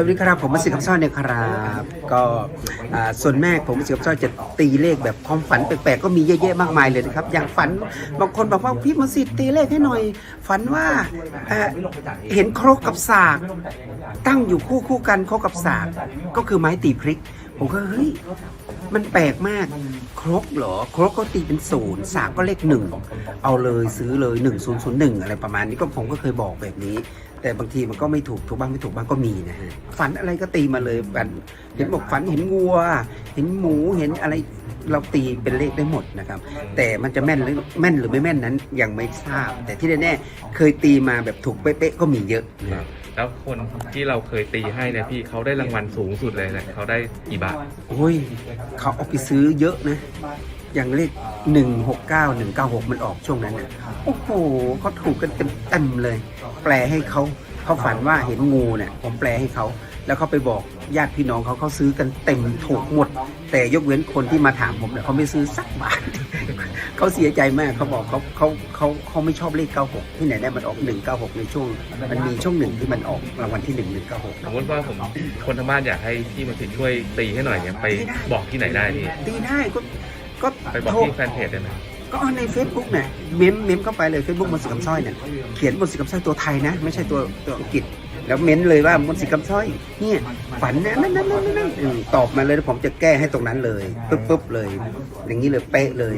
วัสดีครับผมมาสิกับซ้อยเนี่ยครับก็ส่วนแม่ผมสิกับซ้อยจะตีเลขแบบความฝันแปลกๆก็มีเยอะแยะมากมายเลยนะครับ อย่างฝันบางคนบอกว่าพี่มาสิตีเลขให้หน่อย ฝันว่าเอ่อเห็นครกกับสาก ตั้งอยู่คู่คู่กันครกกับสากก็คือไม้ตีพริก ผมก็เฮ้ยมันแปลกมาก ครกเหรอ ครกก็ตีเป็นศูนย์สากก็เลขหนึ่งเอาเลยซื้อเลยหนึ่งศูนย์ศูนย์หนึ่งอะไรประมาณนี้ก็ผมก็เคยบอกแบบนี้ แต่บางทีมันก็ไม่ถูกถูกบ้างไม่ถูกบ้างก็มีนะฮะฝันอะไรก็ตีมาเลยฝันเห็นบอกฝันเห็นงัว เห็นหมูเห็นอะไรเราตีเป็นเลขได้หมดนะครับ แต่มันจะแม่นหรือแม่นหรือไม่แม่นนั้นยังไม่ทราบ แต่ที่แน่ๆเคยตีมาแบบถูกเป๊ะๆก็มีเยอะนะ แล้วคนที่เราเคยตีให้เนี่ยพี่เขาได้รางวัลสูงสุดเลยเนี่ยเขาได้กี่บาทโอ้ยเขาเอาไปซื้อเยอะนะ อย่างเลขหนึ่งหกเก้าหนึ่งเก้าหกมันออกช่วงนั้นน่ะโอ้โหเขาถูกกันเต็มเต็มๆเลย แปลให้เขาเขาฝันว่าเห็นงูเนี่ยผมแปลให้เขา แล้วเขาไปบอกญาติพี่น้องเขาเขาซื้อกันเต็มถูกหมด แต่ยกเว้นคนที่มาถามผมเนี่ยเขาไม่ซื้อสักบาทเขาเสียใจมากเขาบอกเขาเขาเขาเขาไม่ชอบเลข 96 ที่ไหนได้มันออก 196 ในช่วง มันมีช่วงหนึ่งที่มันออกรางวัลที่ 1 196 สมมติว่าผมคนทางบ้านอยากให้พี่มาสิช่วยตีให้หน่อยเนี่ยไปบอกที่ไหนได้พี่ตีได้ก็ก็ไปบอกโทรที่แฟนเพจได้ไหมก็เอาใน Facebook เนี่ยเมมเมมเข้าไปเลย Facebook มนต์สิกำสร้อยเนี่ยเขียนมนต์สิกำสร้อยตัวไทยนะ ไม่ใช่ตัวตัวอังกฤษ แล้วเม้นเลยว่ามนต์สิกำสร้อยเนี่ยฝันนะนั่นนั่นนั่นนั่นอืมตอบมาเลยแล้วผมจะแก้ให้ตรงนั้นเลยปุ๊บปุ๊บเลย อย่างนี้เลยเป๊ะเลย